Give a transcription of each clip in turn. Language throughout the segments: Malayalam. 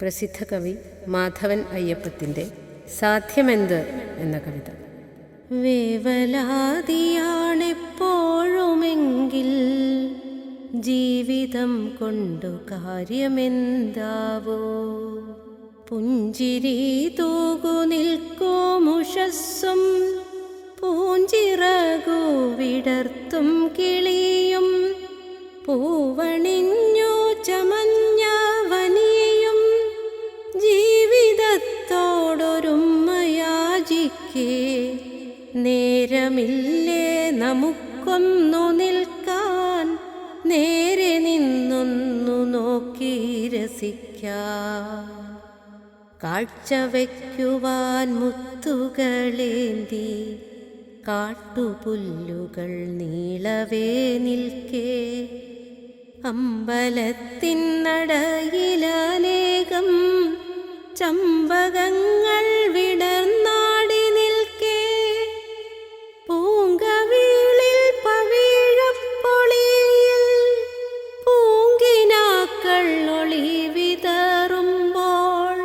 പ്രസിദ്ധ കവി മാധവൻ അയ്യപ്പത്തിന്റെ സാധ്യമെന്ത് എന്ന കവിത. വേവലാതിയാണെപ്പോഴുമെങ്കിൽ ജീവിതം കൊണ്ടു കാര്യമെന്താവോ? പുഞ്ചിരി തൂകു നിൽക്കോ മുഷസ്സും പൂഞ്ചിറകു വിടർത്തും കിളിയും നേരമില്ലേ നമുക്കൊന്നു നിൽക്കാൻ? നേരെ നിന്നൊന്നു നോക്കി രസിക്കാം കാഴ്ച വയ്ക്കുവാൻ മുത്തുകളേന്തി കാട്ടുപുല്ലുകൾ നീളവേ നിൽക്കേ. അമ്പലത്തിനടയിലനേകം ചമ്പകങ്ങൾ ഒളി വിതറുമ്പോൾ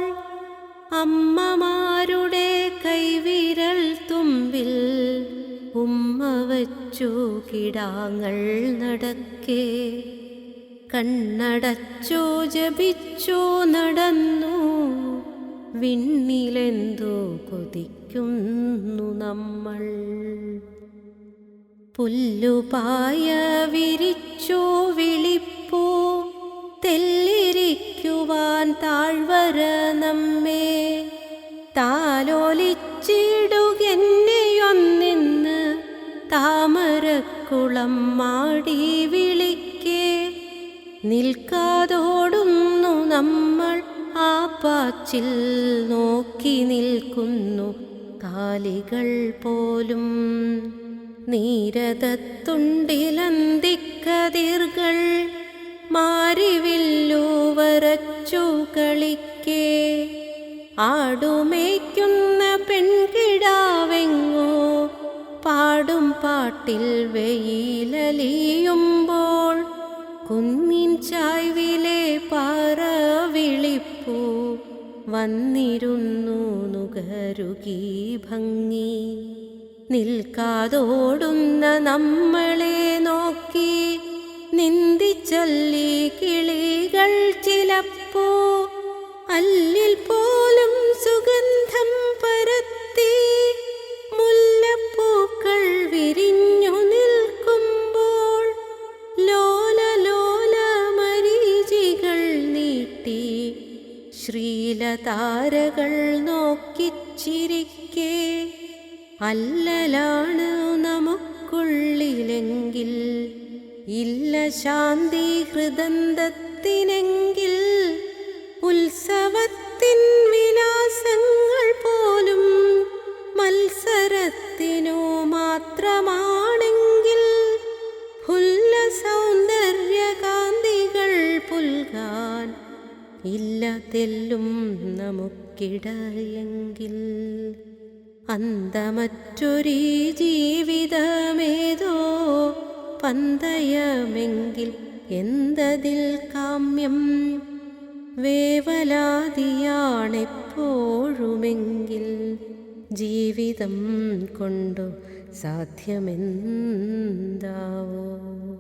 അമ്മമാരുടെ കൈവിരൽ തുമ്പിൽ ഉമ്മ വച്ചു കിടാങ്ങൾ നടക്കേ. കണ്ണടച്ചോ ജപിച്ചോ നടന്നു. വിണ്ണിലെന്തോ കൊതിക്കുന്നു നമ്മൾ. പുല്ലുപായ വിരിച്ചോ വിളിപ്പൂ തെല്ലിരിക്കുവാൻ താഴ്വര നമ്മെ താലോലിച്ചിടുകെന്നെയൊന്നിന്ന് താമരക്കുളം മാടി വിളിക്കേ. നിൽക്കാതോടുന്നു നമ്മൾ ആ പാച്ചിൽ നോക്കി നിൽക്കുന്നു കാലികൾ പോലും. നീരതത്തുണ്ടിലന്തിക്കതിർകൾ വരച്ചു കളിക്കേ. ആടുമേയ്ക്കുന്ന പെൺകിടാവെങ്ങോ. പാടും പാട്ടിൽ വെയിലലിയുമ്പോൾ കുന്നിൻ ചായ്വിലെ പാറ വിളിപ്പൂ. വന്നിരുന്നു നുകരുകി ഭംഗി. നിൽക്കാതോടുന്ന നമ്മളെ നോക്കി നിന്ദിച്ചല്ലി കിളികൾ ചിലപ്പോ അല്ലിൽ പോലും സുഗന്ധം പരത്തി മുല്ലപ്പൂക്കൾ വിരിഞ്ഞു നിൽക്കുമ്പോൾ ലോല ലോല മരീചികൾ നീട്ടി ശ്രീലതാരകൾ നോക്കിച്ചിരിക്കേ അല്ലലാണ് നമുക്കുള്ളിലെങ്കിൽ ഇല്ല ശാന്തി ഹൃദന്തത്തിനെങ്കിൽ ഉത്സവത്തിൻ വിലാസങ്ങൾ പോലും മത്സരത്തിനു മാത്രമാണെങ്കിൽ ഫുല്ല സൗന്ദര്യകാന്തികൾ പുൽകാൻ ഇല്ല തെല്ലും നമുക്കിടയെങ്കിൽ അന്തമറ്റൊരീ ജീവിതമേതോ പന്തയമെങ്കിൽ എന്തതിൽ കാമ്യം? വേവലാതിയാണെപ്പോഴുമെങ്കിൽ ജീവിതം കൊണ്ടു സാധ്യമെന്താവോ?